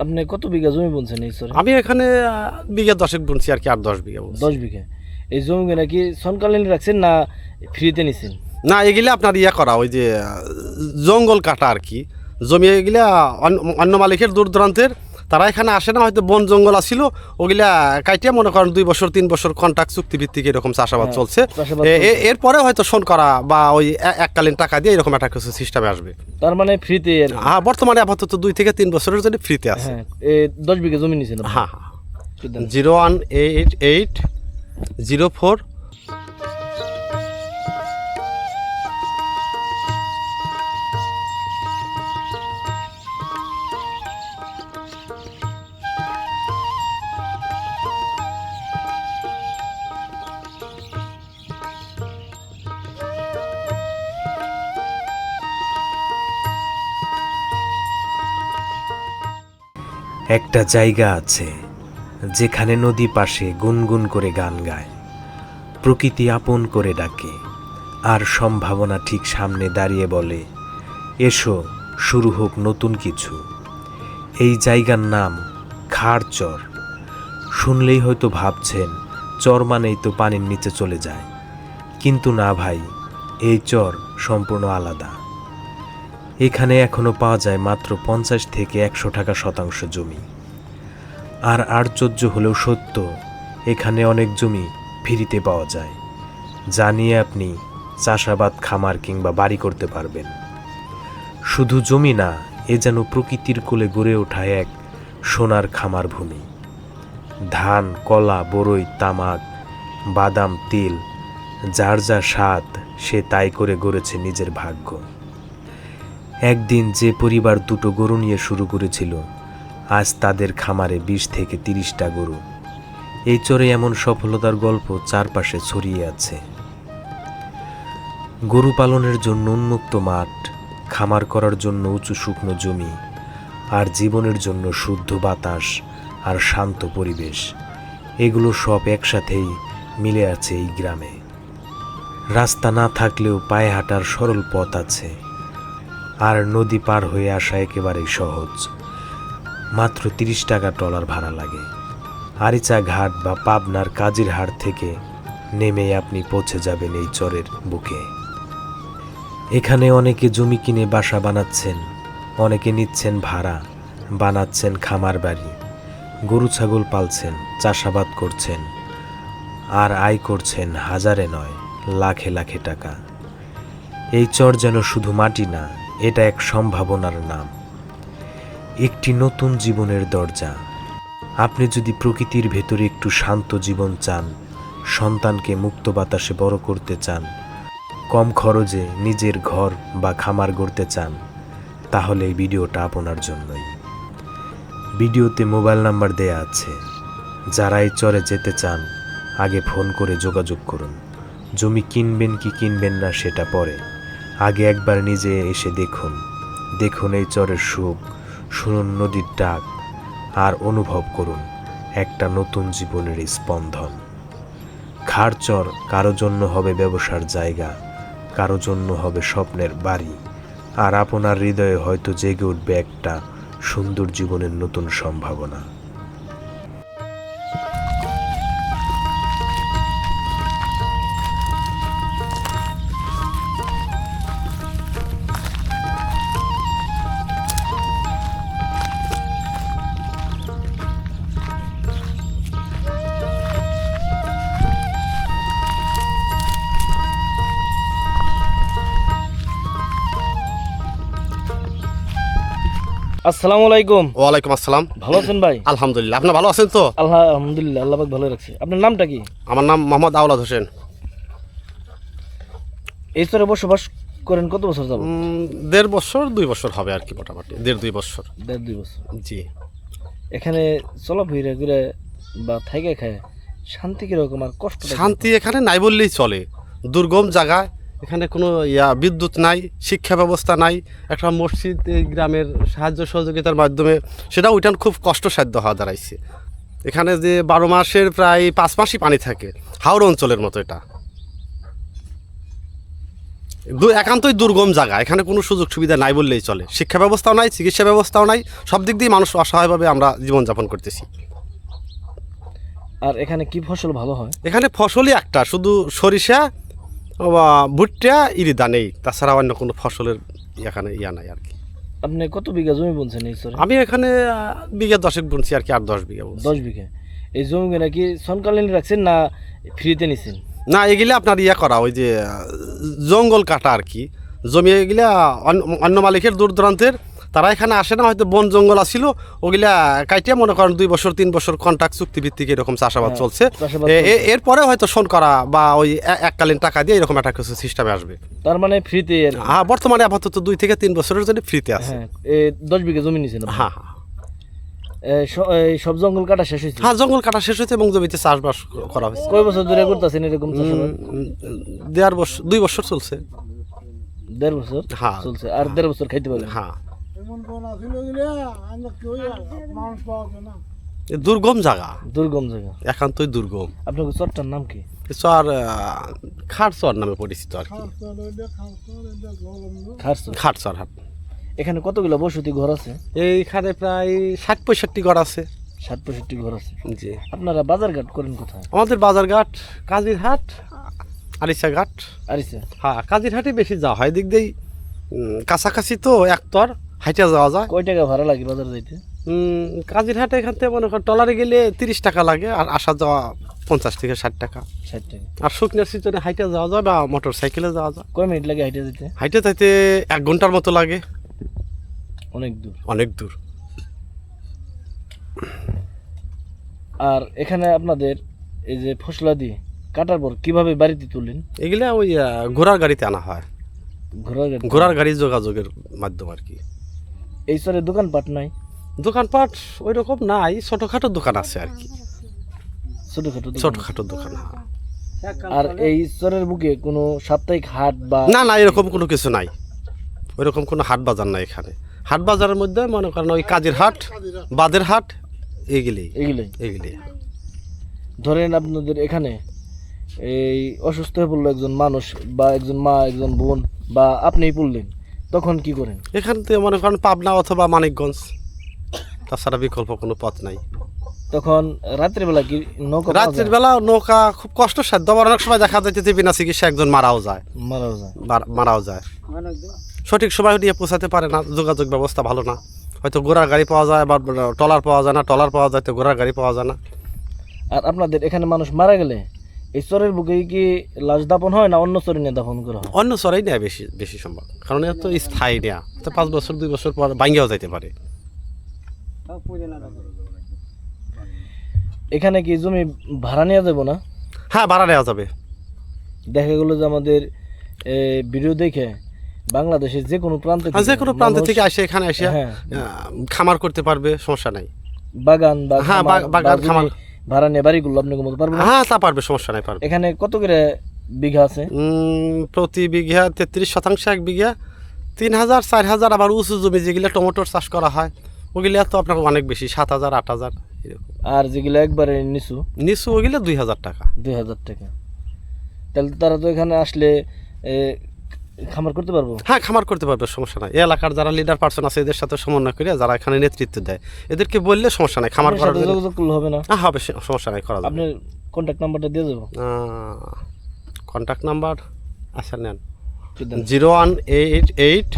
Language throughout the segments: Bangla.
আপনি কত বিঘা জমি বুনছেন এই সরে আমি এখানে বিঘা দশেক বুনছি আর কি আর দশ বিঘা বুনছি। দশ বিঘা। এই জমি নাকি সনকালীন রাখছেন না ফ্রিতে নিছেন? না এগুলা আপনার ইয়ে করা ওই যে জঙ্গল কাটা আর কি। জমি এগুলা অন্য- অন্য মালিকের দূর দূরান্তের তারা এখানে আসে না হয়তো বন জঙ্গল আসছিল ওগুলা কাইটিয়া মনে করেন দুই বছর তিন বছর কন্ট্রাক্ট চুক্তি ভিত্তিক এরকম চাষাবাদ হ্যাঁ, চলছে। এরপরে হয়তো শোন করা বা ওই এককালীন টাকা দিয়ে এরকম একটা কিছু সিস্টেমে আসবে। তার মানে ফ্রিতে হ্যাঁ বর্তমানে আপাতত দুই থেকে তিন বছরের জন্য ফ্রিতে আছে। হ্যাঁ দশ বিঘা জমি আপনি? হ্যাঁ হ্যাঁ। Zero one eight eight zero four একটা জায়গা আছে, যেখানে নদী পাশে গুনগুন করে গান গায়। প্রকৃতি আপন করে ডাকে, আর সম্ভাবনা ঠিক সামনে দাঁড়িয়ে বলে, এসো, শুরু হোক নতুন কিছু। এই জায়গার নাম খাড়চর। শুনলেই হয়তো ভাবছেন, চর মানেই তো পানির নিচে চলে যায়। কিন্তু না ভাই, এই চর সম্পূর্ণ আলাদা। এখানে এখনও পাওয়া যায় মাত্র পঞ্চাশ থেকে একশো টাকা শতাংশ জমি। আর আশ্চর্য হলেও সত্য, এখানে অনেক জমি ফিরিতে পাওয়া যায়, যা নিয়ে আপনি চাষাবাদ, খামার কিংবা বাড়ি করতে পারবেন। শুধু জমি না, এ যেন প্রকৃতির কোলে গড়ে ওঠা এক সোনার খামার ভূমি। ধান, কলা, বরই, তামাক, বাদাম, তিল, যার যা স্বাদ, সে তাই করে গড়েছে নিজের ভাগ্য। একদিন যে পরিবার দুটো গরু নিয়ে শুরু করেছিল, আজ তাদের খামারে বিশ থেকে তিরিশটা গরু। এই চরে এমন সফলতার গল্প চারপাশে ছড়িয়ে আছে। গরু পালনের জন্য উন্মুক্ত মাঠ, খামার করার জন্য উঁচু শুকনো জমি, আর জীবনের জন্য শুদ্ধ বাতাস আর শান্ত পরিবেশ, এগুলো সব একসাথেই মিলে আছে এই গ্রামে। রাস্তা না থাকলেও পায়ে হাঁটার সরল পথ আছে। আর নদী পার হয়ে আসা একেবারেই সহজ। মাত্র তিরিশ টাকা টলার ভাড়া লাগে। আরিচা ঘাট বা পাবনার কাজির হাট থেকে নেমে আপনি পৌঁছে যাবেন এই চরের বুকে। এখানে অনেকে জমি কিনে বাসা বানাচ্ছেন, অনেকে নিচ্ছেন ভাড়া, বানাচ্ছেন খামার বাড়ি, গরু ছাগল পালছেন, চাষাবাদ করছেন, আর আয় করছেন হাজারে নয়, লাখে লাখে টাকা। এই চর যেন শুধু মাটি না এটা এক সম্ভাবনার নাম। একটি নতুন জীবনের দরজা। আপনি যদি প্রকৃতির ভেতরে একটু শান্ত জীবন চান, সন্তানকে মুক্ত বাতাসে বড় করতে চান, কম খরচে নিজের ঘর বা খামার গড়তে চান, তাহলে এই ভিডিওটা আপনার জন্যই। ভিডিওতে মোবাইল নাম্বার দেয়া আছে। যারা চরে যেতে চান, আগে ফোন করে যোগাযোগ করুন। জমি কিনবেন কি কিনবেন না সেটা পরে। আগে একবার নিজে এসে দেখুন। দেখুন এই চরের সুখ, শুনুন নদীর ডাক, আর অনুভব করুন একটা নতুন জীবনের স্পন্দন। খাড়চর কারও জন্য হবে ব্যবসার জায়গা, কারও জন্য হবে স্বপ্নের বাড়ি, আর আপনার হৃদয়ে হয়তো জেগে উঠবে একটা সুন্দর জীবনের নতুন সম্ভাবনা। আসসালামু আলাইকুম। ওয়ালাইকুম আসসালাম। ভালো আছেন ভাই? আলহামদুলিল্লাহ। আপনি ভালো আছেন তো? আল্লাহ আলহামদুলিল্লাহ আল্লাহ ভালো রাখছে। আপনার নামটা কি? আমার নাম মোহাম্মদ আওলাদ হোসেন। এই স্তরে বসবাস করেন কত বছর যাব দেড় বছর দুই বছর হবে আর কি মোটামুটি। দেড় দুই বছর। দেড় দুই বছর। জি। এখানে চলাফেরা করে বা থাইকে খায় শান্তি কীরকম আর কষ্ট শান্তি এখানে নাই বললেই চলে। দুর্গম জায়গায় এখানে কোনো ইয়া বিদ্যুৎ নাই শিক্ষা ব্যবস্থা নাই একটা মসজিদ এই গ্রামের সাহায্য সহযোগিতার মাধ্যমে সেটা ওইটান খুব কষ্টসাধ্য হওয়া দাঁড়াইছে। এখানে যে বারো মাসের প্রায় পাঁচ মাসই পানি থাকে হাওড় অঞ্চলের মতো এটা। একান্তই দুর্গম জায়গা এখানে কোনো সুযোগ সুবিধা নাই বললেই চলে। শিক্ষা ব্যবস্থাও নাই চিকিৎসা ব্যবস্থাও নাই সব দিক দিয়ে মানুষ অসহায়ভাবে আমরা জীবনযাপন করতেছি। আর এখানে কি ফসল ভালো হয়? এখানে ফসলই একটা শুধু সরিষা ভুট্টা ইরি নেই তাছাড়া অন্য কোনো ফসলের এখানে ইয়া নাই আর কি। আপনি কত বিঘা জমি বলছেন এই স্যার আমি এখানে বিঘা দশেক বুনছি আর কি আর দশ বিঘা বুনছি। দশ বিঘা। এই জমি নাকি সনকালীন রাখছেন না ফ্রিতে নিছেন? না এগুলা আপনার ইয়া করা ওই যে জঙ্গল কাটা আর কি। জমি এগুলা অন্য মালিকের দূর দূরান্তের তারা এখানে আসে না হয়তো বন জঙ্গল আসছিল ওগুলা কাইটিয়া মনে করেন দুই বছর তিন বছর কন্ট্রাক্ট চুক্তি ভিত্তিক এরকম চাষাবাদ হ্যাঁ, চলছে। এরপরে হয়তো শোন করা বা ওই এককালীন টাকা দিয়ে এরকম একটা কিছু সিস্টেমে আসবে। তার মানে ফ্রিতে হ্যাঁ বর্তমানে আপাতত দুই থেকে তিন বছরের জন্য ফ্রিতে আছে। হ্যাঁ দশ বিঘা জমি নিছেন হ্যাঁ হ্যাঁ। সব জঙ্গল কাটা শেষ হয়েছে? হ্যাঁ জঙ্গল কাটা শেষ হয়েছে এবং জমিতে চাষবাস করা হয়েছে। কয় বছর ধরে করতেছেন এরকম দেড় বছর দুই বছর চলছে। দেড় বছর হ্যাঁ। চলছে আর দেড় বছর খাইতে পারবেন? হ্যাঁ। দুর্গম জায়গা দুর্গম জায়গা একান্তই দুর্গম। আপনার চরটার নাম কি? চর খাট চর নামে পরিচিত আর কি। খারচর হাট এখানে কতগুলো বসতি ঘর আছে? এইখানে প্রায় ষাট পঁয়ষট্টি ঘর আছে। ষাট পঁয়ষট্টি ঘর আছে। জি। আপনারা বাজার ঘাট করেন কোথায়? আমাদের বাজারঘাট কাজিরহাট আরিসাঘাট আরিসা হ্যাঁ কাজিরহাটে বেশি যাওয়া হয়। দিক দিয়েই কাছাকাছি তো একতর। হাইটে যাওয়া যায়। কয় টাকা ভাড়া লাগে বাজার যাইতে? কাজিরহাটে এখান থেকে মনে করেন টলারে গেলে তিরিশ টাকা লাগে আর আসা যাওয়া পঞ্চাশ থেকে ষাট টাকা। ষাট টাকা। আর শুকনার সিজনে হাইটে যাওয়া যায় বা মোটর সাইকেলে যাওয়া যায়। কয় মিনিট লাগে হাইটে যেতে হাইটে যাইতে এক ঘণ্টার মতো লাগে। অনেক দূর। অনেক দূর। আর এখানে আপনাদের এই যে ফসলাদি কাটার পর কীভাবে বাড়িতে তুললেন? এগুলা ওই ঘোড়ার গাড়িতে আনা হয়। ঘোড়ার গাড়ি ঘোড়ার গাড়ি যোগাযোগের মাধ্যম আর কি। এই সরে দোকানপাট নাই? দোকানপাট ওই রকম নাই ছোটোখাটো দোকান আছে আর কি। ছোটখাটো। ছোটোখাটো দোকান হ্যাঁ। আর এই ঈশ্বরের বুকে কোনো সাপ্তাহিক হাট বা না না এরকম কোনো কিছু নাই। ওই রকম কোনো হাট বাজার নাই এখানে। হাট বাজারের মধ্যে মনে করেন ওই কাজের হাট বাদের হাট এগুলি। এগুলোই এগুলি। ধরেন আপনাদের এখানে এই অসুস্থ হয়ে পড়ল একজন মানুষ বা একজন মা একজন বোন বা আপনিই পড়লেন। তখন কি করেন? এখান থেকে মনে করেন পাবনা অথবা মানিকগঞ্জ। তাছাড়া বিকল্প কোনো পথ নাই। তখন রাত্রে বেলা কি নৌকা রাত্রির বেলা নৌকা খুব কষ্টসাধ্য। আবার অনেক সময় দেখা যাচ্ছে যে বিনা চিকিৎসা একজন মারাও যায়। মারাও যায়। মারাও যায়। সঠিক সময় নিয়ে পৌঁছাতে পারে না যোগাযোগ ব্যবস্থা ভালো না। হয়তো ঘোড়ার গাড়ি পাওয়া যায় বা টলার পাওয়া যায় না টলার পাওয়া যায় তো ঘোড়ার গাড়ি পাওয়া যায় না। আর আপনাদের এখানে মানুষ মারা গেলে? এই চরের বুকে কি লাশ দাপন হয় না অন্য চরে নিয়ে দাফন করা হয়? অন্য চড়াই নেয় বেশি বেশি সম্ভব। কারণ এত স্থায়ী নেয়া তো পাঁচ বছর দুই বছর পর ভাঙ্গেও যাইতে পারে। এখানে কি জমি ভাড়া নেওয়া যাব না? হ্যাঁ ভাড়া নেওয়া যাবে। দেখা গেলো যে আমাদের ভিডিও দেখে বাংলাদেশের যে কোনো প্রান্ত যে কোনো প্রান্ত থেকে আসে এখানে এসে হ্যাঁ। খামার করতে পারবে সমস্যা নাই। বাগান বা হ্যাঁ, বাগান, খামার। ভাড়া নিয়ে বাড়িগুলো আপনি কমাতে পারবেন হ্যাঁ তা পারবে সমস্যা নাই পারবে। এখানে কত করে বিঘা আছে? প্রতি বিঘা তেত্রিশ শতাংশ এক বিঘা তিন হাজার চার হাজার আবার উঁচু জমি যেগুলো টমেটোর চাষ করা হয় ওগুলা তো আপনার অনেক বেশি সাত হাজার আট হাজার এরকম। আর যেগুলো একবারে নিচু? নিচু ওগুলো দুই হাজার টাকা। দুই হাজার টাকা। তাহলে তারা তো এখানে আসলে খামার করতে পারব? হ্যাঁ খামার করতে পারবে সমস্যা নাই। এলাকার যারা লিডার পার্সন আছে এদের সাথে সমন্বয় করে যারা এখানে নেতৃত্ব দেয় এদেরকে বললে সমস্যা নাই খামার করার জন্য। যোগাযোগ করলে হবে না? হ্যাঁ হবে সমস্যা নাই করা যাবে। আপনার কন্ট্যাক্ট নাম্বারটা দিয়ে দেবো? কন্ট্যাক্ট নাম্বার আচ্ছা নেন। Zero one eight eight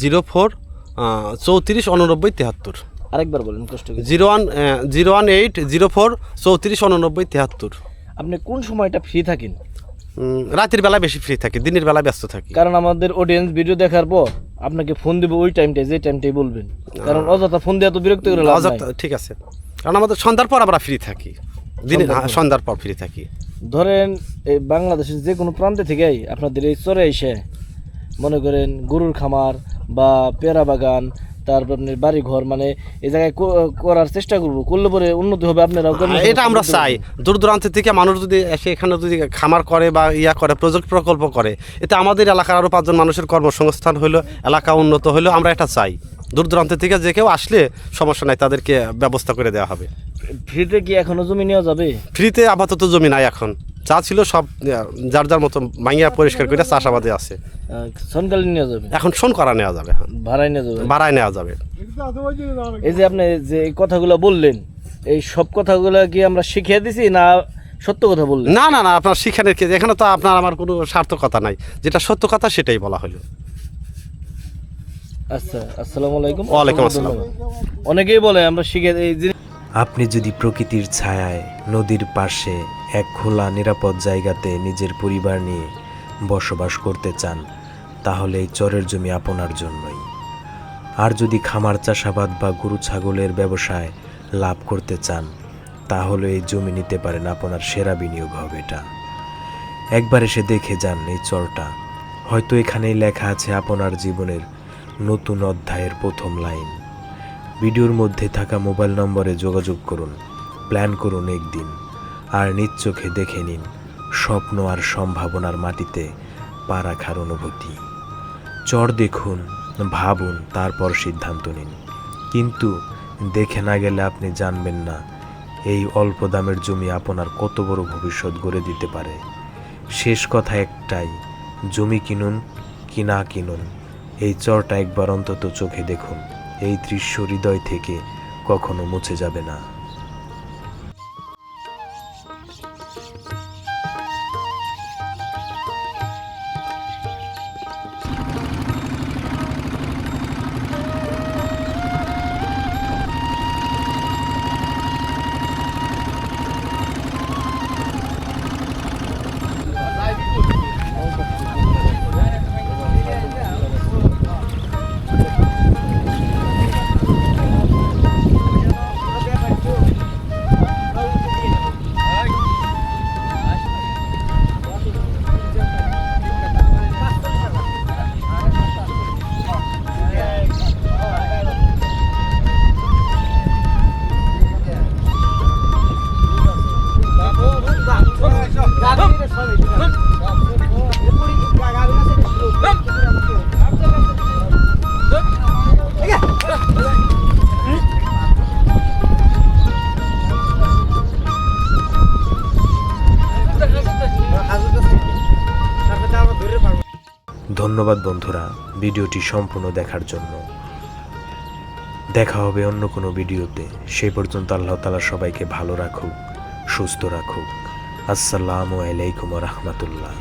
zero four চৌত্রিশ উননব্বই তেহাত্তর। আরেকবার বলেন কষ্ট zero one zero one eight zero four চৌত্রিশ উননব্বই তেহাত্তর। আপনি কোন সময়টা ফ্রি থাকেন? রাতের বেলা বেশি ফ্রি থাকি দিনের বেলা ব্যস্ত থাকি। কারণ আমাদের অডিয়েন্স ভিডিও দেখার পর আপনাকে ফোন দেবে ওই টাইমটাই যে টাইমটাই বলবেন। কারণ অযথা ফোন দেওয়া তো বিরক্ত করে অযথা- ঠিক আছে। কারণ আমাদের সন্ধ্যার পর আমরা ফ্রি থাকি। দিনে হ্যাঁ, সন্ধ্যার পর ফ্রি থাকি। ধরেন এই বাংলাদেশের যে কোনো প্রান্তে থেকেই আপনাদের এই চরে এসে মনে করেন গরুর খামার বা পেয়ারা বাগান তারপর আপনার বাড়ি ঘর মানে এই জায়গায় করার চেষ্টা করব। করলে পরে উন্নতি হবে আপনার এটা আমরা চাই। দূর দূরান্ত থেকে মানুষ যদি এসে এখানে যদি খামার করে বা ইয়া করে প্রজেক্ট প্রকল্প করে এতে আমাদের এলাকার আরও পাঁচজন মানুষের কর্মসংস্থান হলো এলাকা উন্নত হলো আমরা এটা চাই। দূর দূরান্ত থেকে যে কেউ আসলে সমস্যা নাই তাদেরকে ব্যবস্থা করে দেওয়া হবে। ফ্রিতে কি এখনও জমি নেওয়া যাবে? ফ্রিতে আপাতত জমি নাই এখন। যা ছিল সব যার যার মতো ভাঙিয়া পরিষ্কার করে চাষাবাদে আছে। আহ, নেওয়া যাবে? এখন শোন করা নেওয়া যাবে ভাড়ায় নেওয়া যাবে? ভাড়ায় নেওয়া যাবে। এই যে আপনি যে কথাগুলো বললেন এই সব কথাগুলো কি আমরা শিখিয়ে দিছি না সত্য কথা বললেন? না না না আপনার শিখানের এখানে তো আপনার আমার কোনো সার্থকতা নাই। যেটা সত্য কথা সেটাই বলা হলো। আচ্ছা আসসালামু আলাইকুম। ওয়ালাইকুম আসসালাম। অনেকেই বলে আমরা শিখে এই জিনিস আপনি যদি প্রকৃতির ছায়ায় নদীর পাশে এক খোলা নিরাপদ জায়গাতে নিজের পরিবার নিয়ে বসবাস করতে চান তাহলে এই চরের জমি আপনার জন্যই। আর যদি খামার চাষাবাদ বা গরু ছাগলের ব্যবসায় লাভ করতে চান তাহলে এই জমি নিতে পারেন আপনার সেরা বিনিয়োগ হবে এটা। একবার এসে দেখে যান এই চরটা। হয়তো এখানেই লেখা আছে আপনার জীবনের নতুন অধ্যায়ের প্রথম লাইন। ভিডিওর মধ্যে থাকা মোবাইল নম্বরে যোগাযোগ করুন, প্ল্যান করুন একদিন, আর নিজ চোখে দেখে নিন স্বপ্ন আর সম্ভাবনার মাটিতে পা রাখার অনুভূতি। চর দেখুন, ভাবুন, তারপর সিদ্ধান্ত নিন। কিন্তু দেখে না গেলে আপনি জানবেন না, এই অল্প দামের জমি আপনার কত বড় ভবিষ্যৎ গড়ে দিতে পারে। শেষ কথা একটাই, জমি কিনুন কি না কিনুন। এই চরটা একবার অন্তত চোখে দেখুন। এই দৃশ্য হৃদয় থেকে কখনো মুছে যাবে না। ধন্যবাদ বন্ধুরা, ভিডিওটি সম্পূর্ণ দেখার জন্য। দেখা হবে অন্য কোনো ভিডিওতে। সেই পর্যন্ত আল্লাহ তালা সবাইকে ভালো রাখুক, সুস্থ রাখুক। আসসালামু আলাইকুম রহমতুল্লাহ।